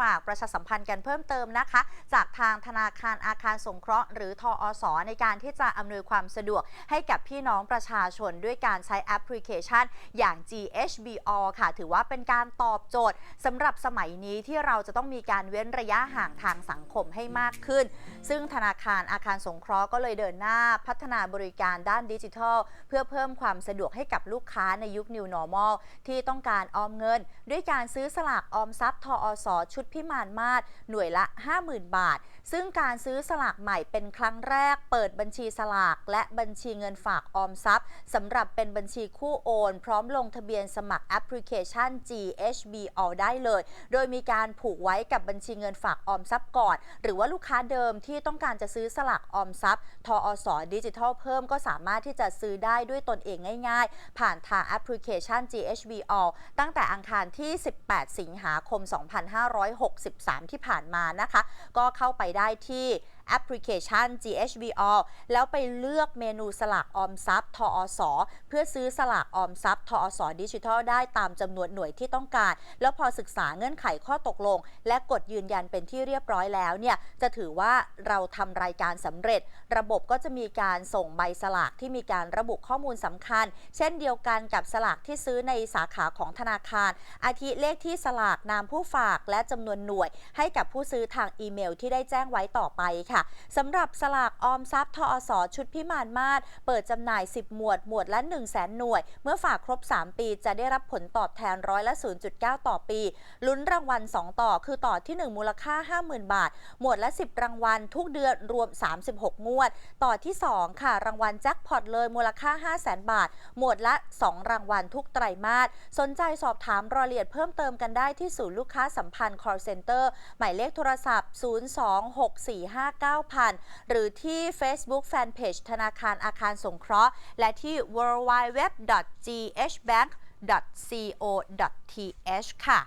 ฝากประชาสัมพันธ์กันเพิ่มเติมนะคะ จากทางธนาคารอาคารสงเคราะห์ หรือทออสในการที่จะอำนวยความสะดวกให้กับพี่น้องประชาชนด้วยการใช้แอปพลิเคชัน อย่าง GHBO ค่ะ ถือว่าเป็นการตอบโจทย์สำหรับสมัยนี้ที่เราจะต้องมีการเว้นระยะห่างทางสังคมให้มากขึ้น ซึ่งธนาคารอาคารสงเคราะห์ก็เลยเดินหน้าพัฒนาบริการด้านดิจิทัล เพื่อเพิ่มความสะดวกให้กับลูกค้าในยุค New Normal ที่ต้องการออมเงิน ด้วยการซื้อสลากออมทรัพย์ทออสชุดพิมานมาศหน่วยละ 50,000 บาท ซึ่งการซื้อสลากใหม่เป็นครั้งแรก เปิดบัญชีสลาก และบัญชีเงินฝากออมทรัพย์สำหรับเป็นบัญชีคู่โอน พร้อมลงทะเบียนสมัครแอปพลิเคชัน GHB All ได้เลย โดยมีการผูกไว้กับบัญชีเงินฝากออมทรัพย์ก่อน หรือว่าลูกค้าเดิมที่ต้องการจะซื้อสลากออมทรัพย์ ทออสดิจิทัลเพิ่มก็สามารถที่จะซื้อได้ด้วยตนเองง่าย ๆ ผ่านทางแอปพลิเคชัน GHB All ตั้งแต่อังคารที่ 18 สิงหาคม2563 ที่ผ่านมานะคะ ก็เข้าไปได้ที่ แอปพลิเคชัน GHB All แล้วไปเลือกเมนูสลากออมทรัพย์ทออสเพื่อซื้อสลากออมทรัพย์ทออสดิจิทัลได้ตามจำนวนหน่วยที่ต้องการ แล้วพอศึกษาเงื่อนไขข้อตกลง และกดยืนยันเป็นที่เรียบร้อยแล้วเนี่ยจะถือว่าเราทำรายการสำเร็จ ระบบก็จะมีการส่งใบสลากที่มีการระบุข้อมูลสำคัญ เช่นเดียวกันกับสลากที่ซื้อในสาขาของธนาคาร อาทิเลขที่สลากนามผู้ฝากและจำนวนหน่วย ให้กับผู้ซื้อทางอีเมลที่ได้แจ้งไว้ต่อไปค่ะสำหรับสลากออมทรัพย์ทอสชุดพิมานมาศเปิดจำหน่าย 10 หมวดหมวดละ1 0 0 0 0แหน่วย เมื่อฝากครบ 3 ปีจะได้รับผลตอบแทนร้อยละ 0.9 ต่อปี ลุ้นรางวัล 2 ต่อ คือต่อที่ 1 มูลค่า 50,000 บาท หมวดละ 10 รางวัลทุกเดือนรวม 36 งวด ต่อที่ 2 ค่ะ รางวัลแจ็คพอตเลยมูลค่า 500,000 บาท หมวดละ 2 รางวัลทุกไตรมาสสนใจสอบถามรายละเอียดเพิ่มเติมกันได้ที่ศูนย์ลูกค้าสัมพันธ์ call center หมายเลขโทรศัพท์ 02645 9,000 หรือที่ Facebook Fanpage ธนาคารอาคารสงเคราะห์ และที่ www.ghbank.co.th ค่ะ